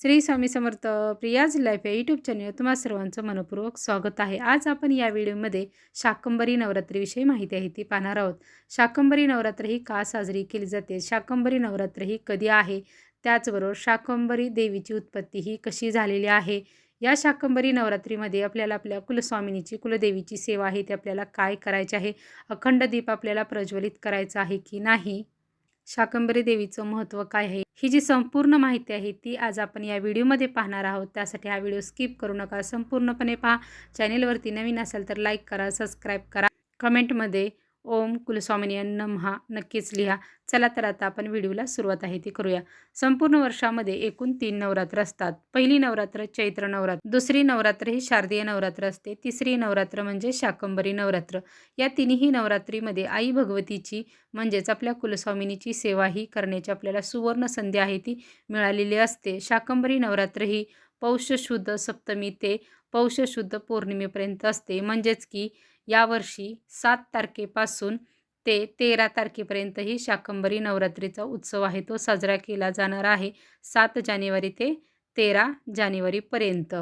Shri Swami Samarth Priya's life या YouTube channel तुम्हा सर्वांचं मनपूर्वक स्वागत आहे. आज आपण या व्हिडिओमध्ये शाकंबरी नवरात्रीविषयी माहिती आहे ती पाहणार आहोत. शाकंबरी नवरात्र ही का साजरी केली जाते? शाकंबरी नवरात्र ही कधी आहे? त्याचबरोबर शाकंबरी देवीची उत्पत्ती ही कशी झालेली आहे? या शाकंबरी नवरात्रीमध्ये आपल्याला आपल्या कुलस्वामिनीची कुलदेवीची सेवा आहे ते आपल्याला काय करायचे आहे? अखंड दीप आपल्याला प्रज्वलित करायचा आहे की नाही? शाकंबरी देवीचं महत्त्व काय आहे? ही जी संपूर्ण माहिती आहे ती आज आपण या व्हिडिओमध्ये पाहणार आहोत. त्यासाठी हा व्हिडिओ स्किप करू नका. संपूर्णपणे पहा. चॅनेलवरती नवीन असाल तर लाईक करा सबस्क्राईब करा. कमेंटमध्ये ओम कुलस्वामिनी नमहा. नक्कीच लिहा. चला तर आता आपण व्हिडिओला सुरुवात आहे ती करूया. संपूर्ण वर्षामध्ये एकूण तीन नवरात्र असतात. पहिली नवरात्र चैत्र नवरात्र दुसरी नवरात्र ही शारदीय नवरात्र असते तिसरी नवरात्र म्हणजे शाकंबरी नवरात्र. या तिन्ही नवरात्रीमध्ये आई भगवतीची म्हणजेच आपल्या कुलस्वामिनीची सेवा ही करण्याची आपल्याला सुवर्ण संधी आहे ती मिळालेली असते. शाकंबरी नवरात्र ही पौष शुद्ध सप्तमी ते पौष शुद्ध पौर्णिमेपर्यंत असते. म्हणजेच की यावर्षी सात तारखेपासून ते तेरा तारखेपर्यंत ही शाकंबरी नवरात्रीचा उत्सव आहे. तो साजरा केला जाणार आहे सात जानेवारी ते तेरा जानेवारीपर्यंत.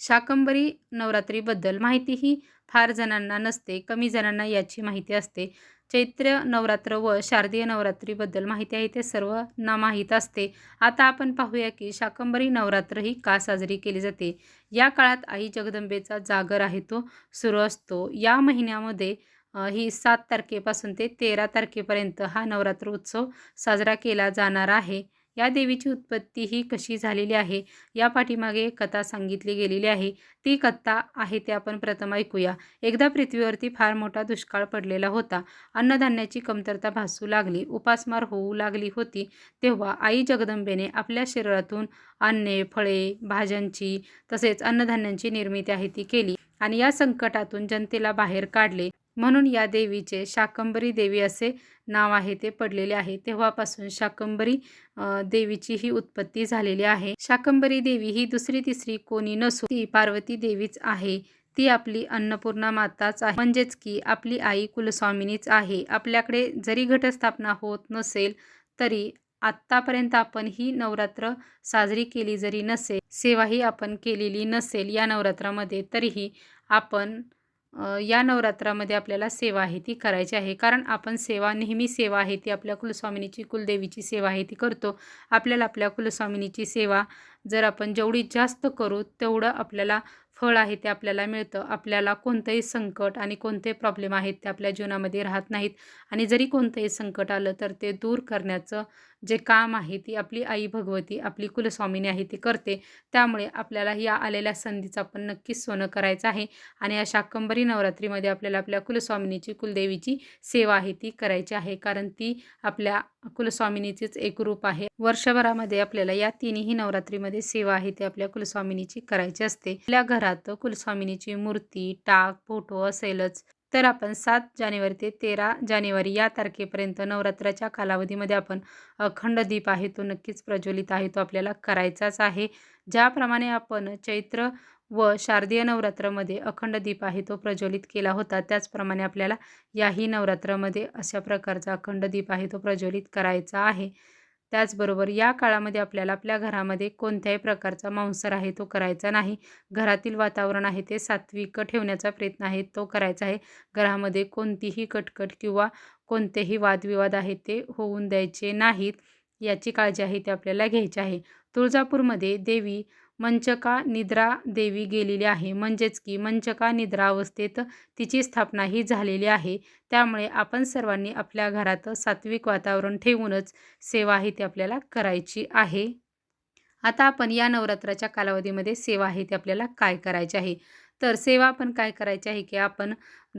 शाकंबरी नवरात्रीबद्दल माहितीही फार जणांना नसते कमी जणांना याची माहिती असते. चैत्र नवरात्र व शारदीय नवरात्रीबद्दल माहिती आहे ते सर्वांना माहीत असते. आता आपण पाहूया की शाकंबरी नवरात्र ही का साजरी केली जाते? या काळात आई जगदंबेचा जागर आहे तो सुरू असतो. या महिन्यामध्ये ही सात तारखेपासून ते तेरा तारखेपर्यंत हा नवरात्र उत्सव साजरा केला जाणार आहे. या देवीची उत्पत्ती ही कशी झालेली आहे? या पाठीमागे कथा सांगितली गेलेली आहे. ती कथा आहे ते आपण प्रथम ऐकूया. एकदा पृथ्वीवरती फार मोठा दुष्काळ पडलेला होता. अन्नधान्याची कमतरता भासू लागली. उपासमार होऊ लागली होती. तेव्हा आई जगदंबेने आपल्या शरीरातून अन्ने फळे भाज्यांची तसेच अन्नधान्यांची निर्मिती आहे ती केली आणि या संकटातून जनतेला बाहेर काढले. म्हणून या देवीचे शाकंबरी देवी असे नाव आहे ते पडलेले आहे. तेव्हापासून शाकंबरी देवीची ही उत्पत्ती झालेली आहे. शाकंबरी देवी ही दुसरी तिसरी कोणी नसून ती पार्वती देवीच आहे. ती आपली अन्नपूर्णा माताच आहे. म्हणजेच की आपली आई कुलस्वामिनीच आहे. आपल्याकडे जरी घटस्थापना होत नसेल तरी आत्तापर्यंत आपण ही नवरात्र साजरी केली जरी नसेल सेवाही आपण केलेली नसेल या नवरात्रामध्ये तरीही आपण या नवरात्रामध्ये आपल्याला सेवा आहे ती करायची आहे. कारण आपण सेवा नेहमी सेवा आहे ती आपल्या कुलस्वामिनीची कुलदेवीची सेवा आहे ती करतो. आपल्याला आपल्या कुलस्वामिनीची सेवा जर आपण जेवढी जास्त करू तेवढं आपल्याला फळ आहे ते आपल्याला मिळतं. आपल्याला कोणतंही संकट आणि कोणते प्रॉब्लेम आहेत ते आपल्या जीवनामध्ये राहत नाहीत. आणि जरी कोणतंही संकट आलं तर ते दूर करण्याचं जे काम आहे ती आपली आई भगवती आपली कुलस्वामिनी आहे ती करते. त्यामुळे आपल्याला या आलेल्या संधीचं आपण नक्कीच सोनं करायचं आहे. आणि या शाकंबरी नवरात्रीमध्ये आपल्याला आपल्या कुलस्वामिनीची कुलदेवीची सेवा आहे ती करायची आहे. कारण ती आपल्या कुलस्वामिनीचीच एक रूप आहे. वर्षभरामध्ये आपल्याला या तिन्ही नवरात्रीमध्ये सेवा आहे ती आपल्या कुलस्वामिनीची करायची असते. आपल्या घरात कुलस्वामिनीची मूर्ती टाक फोटो असेलच. तर आपण सात जानेवारी ते तेरा जानेवारी या तारखेपर्यंत नवरात्राच्या कालावधीमध्ये आपण अखंड दीप आहे तो नक्कीच प्रज्वलित आहे तो आपल्याला करायचाच आहे. ज्याप्रमाणे आपण चैत्र व शारदीय नवरात्रामध्ये अखंड दीप आहे तो प्रज्वलित केला होता त्याचप्रमाणे आपल्याला याही नवरात्रामध्ये अशा प्रकारचा अखंड दीप आहे तो प्रज्वलित करायचा आहे. त्याचबरोबर या काळामध्ये आपल्याला आपल्या घरामध्ये कोणत्याही प्रकारचा मांसार आहे तो करायचा नाही. घरातील वातावरण आहे ते सात्विक ठेवण्याचा प्रयत्न आहे तो करायचा आहे. घरामध्ये कोणतीही कटकट किंवा कोणतेही वादविवाद आहे ते होऊन द्यायचे नाहीत. याची काळजी आहे ती आपल्याला घ्यायची आहे. तुळजापूरमध्ये देवी मंचका निद्रा देवी गेलेली आहे. म्हणजेच की मंचका निद्रा अवस्थेत तिची स्थापना ही झालेली आहे. त्यामुळे आपण सर्वांनी आपल्या घरात सात्विक वातावरण ठेवूनच सेवा ही ती आपल्याला करायची आहे. आता आपण या नवरात्राच्या कालावधीमध्ये सेवा आहे ती आपल्याला काय करायची आहे? तर सेवा आपण काय करायची आहे की आपण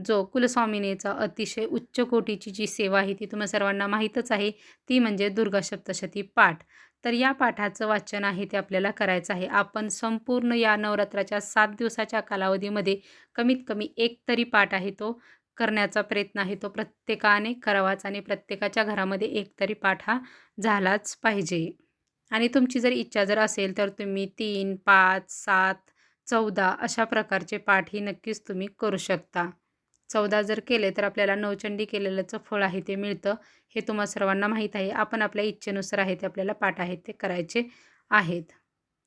जो कुलस्वामिनीचा अतिशय उच्च कोटीची जी सेवा आहे ती तुम्हाला सर्वांना माहीतच आहे ती म्हणजे दुर्गा सप्तशती पाठ. तर या पाठाचं वाचन आहे ते आपल्याला करायचं आहे. आपण संपूर्ण या नवरात्राच्या सात दिवसाच्या कालावधीमध्ये कमीत कमी एक तरी पाठ आहे तो करण्याचा प्रयत्न आहे. तो प्रत्येकाने करावाच आणि प्रत्येकाच्या घरामध्ये एक तरी पाठ हा झालाच पाहिजे. आणि तुमची जर इच्छा जर असेल तर तुम्ही तीन पाच सात चौदा अशा प्रकारचे पाठ ही नक्कीच तुम्ही करू शकता. चौदा जर केले तर आपल्याला नवचंडी केलेलंचं फळ आहे ते मिळतं. हे तुम्हा सर्वांना माहीत आहे. आपण आपल्या इच्छेनुसार आहे ते आपल्याला पाठ आहेत ते करायचे आहेत.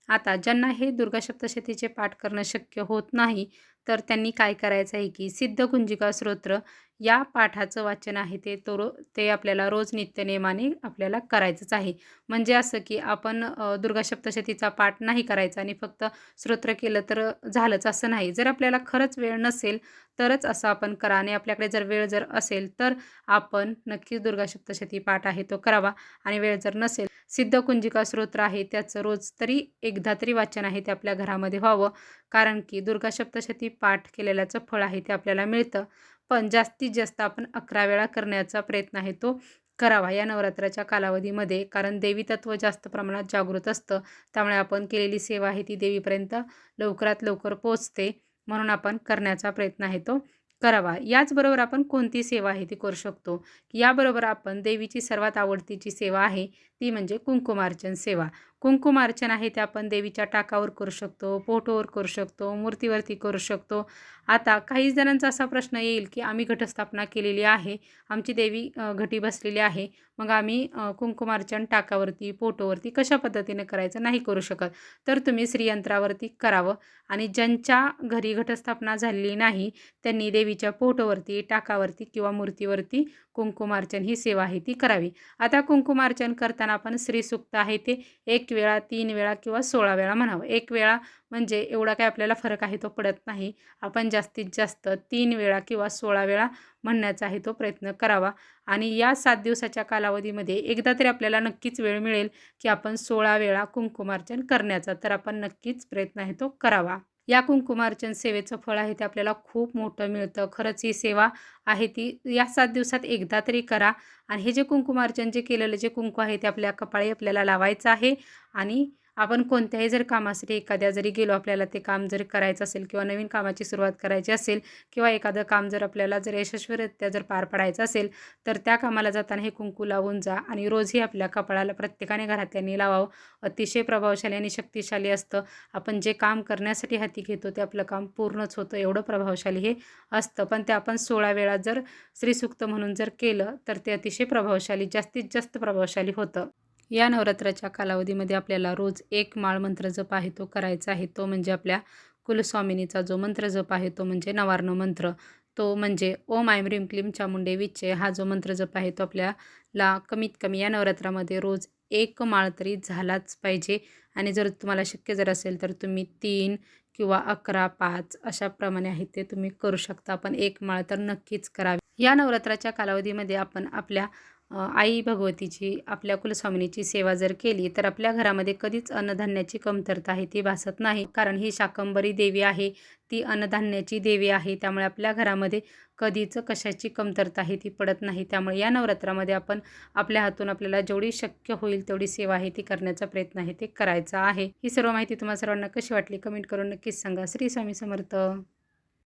आता ज्यांना हे दुर्गा सप्तशतीचे पाठ करणं शक्य होत नाही तर त्यांनी काय करायचं आहे की सिद्ध कुंजिका स्तोत्र या पाठाचं वाचन आहे ते तो रो ते आपल्याला रोज नित्यनियमाने आपल्याला करायचंच आहे. म्हणजे असं की आपण दुर्गा सप्तशतीचा पाठ नाही करायचा आणि फक्त स्तोत्र केलं तर झालंच असं नाही. जर आपल्याला खरंच वेळ नसेल तरच असं आपण करा आणि आपल्याकडे जर वेळ जर असेल तर आपण नक्कीच दुर्गा सप्तशती पाठ आहे तो करावा आणि वेळ जर नसेल सिद्ध कुंजिका स्तोत्र आहे त्याचं रोज तरी एकदा तरी वाचन आहे ते आपल्या घरामध्ये व्हावं. कारण की दुर्गा सप्तशती पाठ केलेल्याचं फळ आहे ते आपल्याला मिळतं. पण जास्तीत जास्त आपण अकरा वेळा करण्याचा प्रयत्न आहे तो करावा या नवरात्राच्या कालावधीमध्ये. कारण देवी तत्व जास्त प्रमाणात जागृत असतं. त्यामुळे आपण केलेली सेवा आहे ती देवीपर्यंत लवकरात लवकर पोचते म्हणून आपण करण्याचा प्रयत्न आहे तो करावा. याचबरोबर आपण कोणती सेवा आहे ती करू शकतो? याबरोबर आपण देवीची सर्वात आवडतीची सेवा आहे ती म्हणजे कुंकुमार्चन सेवा. कुंकुमार्चन आहे ते आपण देवीच्या टाकावर करू शकतो फोटोवर करू शकतो मूर्तीवरती करू शकतो. आता काही जणांचा असा प्रश्न येईल की आम्ही घटस्थापना केलेली आहे आमची देवी घटी बसलेली आहे मग आम्ही कुंकुमार्चन टाकावरती फोटोवरती कशा पद्धतीने करायचं नाही करू शकत. तर तुम्ही श्रीयंत्रावरती करावं आणि ज्यांच्या घरी घटस्थापना झालेली नाही त्यांनी देवीच्या फोटोवरती टाकावरती किंवा मूर्तीवरती कुंकुमार्चन ही सेवा आहे ती करावी. आता कुंकुमार्चन करताना आपण श्रीसुक्त आहे ते एक वेळा तीन वेळा किंवा सोळा वेळा म्हणावं. एक वेळा म्हणजे एवढा काय आपल्याला फरक आहे तो पडत नाही. आपण जास्तीत जास्त तीन वेळा किंवा सोळा वेळा म्हणण्याचा आहे तो प्रयत्न करावा. आणि या सात दिवसाच्या कालावधीमध्ये एकदा तरी आपल्याला नक्कीच वेळ मिळेल की आपण सोळा वेळा कुंकुमार्चन करण्याचा. तर आपण नक्कीच प्रयत्न आहे तो करावा. या कुंकुमार्चन सेवेचं फळ आहे ते आपल्याला खूप मोठं मिळतं. खरंच ही सेवा आहे ती या सात दिवसात एकदा तरी करा. आणि हे जे कुंकुमार्चन जे केलेलं जे कुंकू आहे ते आपल्या कपाळी आपल्याला लावायचं आहे. आणि आपण कोणत्याही जर कामासाठी एखाद्या जरी गेलो आपल्याला ते काम जर करायचं असेल किंवा नवीन कामाची सुरुवात करायची असेल किंवा एखादं काम जर आपल्याला जर यशस्वीरित्या जर पार पाडायचं असेल तर त्या कामाला जाताना हे कुंकू लावून जा आणि रोजही आपल्या कपाळाला प्रत्येकाने घरातल्यांनी लावावं. अतिशय प्रभावशाली आणि शक्तिशाली असतं. आपण जे काम करण्यासाठी हाती घेतो ते आपलं काम पूर्णच होतं एवढं प्रभावशाली हे असतं. पण ते आपण सोळा वेळा जर श्रीसुक्त म्हणून जर केलं तर ते अतिशय प्रभावशाली जास्तीत जास्त प्रभावशाली होतं. या नवरात्राच्या कालावधीमध्ये आपल्याला रोज एक माळ मंत्र जप आहे तो करायचा आहे. तो म्हणजे आपल्या कुलस्वामिनीचा जो मंत्र जप आहे तो म्हणजे नवार्ण मंत्र. तो म्हणजे ओम आयम रिम क्लीम चामुंडे विच्चे हा जो मंत्र जप आहे तो आपल्याला कमीत कमी या नवरात्रामध्ये रोज एक माळ तरी झालाच पाहिजे. आणि जर तुम्हाला शक्य जर असेल तर तुम्ही तीन किंवा अकरा पाच अशाप्रमाणे आहे ते तुम्ही करू शकता. पण एक माळ तर नक्कीच करावी. या नवरात्राच्या कालावधीमध्ये आपण आपल्या आई भगवतीची आपल्या कुलस्वामिनीची सेवा जर केली तर आपल्या घरामध्ये कधीच अन्नधान्याची कमतरता आहे ती भासत नाही. कारण ही शाकंबरी देवी आहे ती अन्नधान्याची देवी आहे त्यामुळे आपल्या घरामध्ये कधीच कशाची कमतरता आहे ती पडत नाही. त्यामुळे या नवरात्रामध्ये आपण आपल्या हातून आपल्याला जेवढी शक्य होईल तेवढी सेवा आहे ती करण्याचा प्रयत्न आहे ते करायचा आहे. ही सर्व माहिती तुम्हाला सर्वांना कशी वाटली कमेंट करून नक्कीच सांगा. श्री स्वामी समर्थ.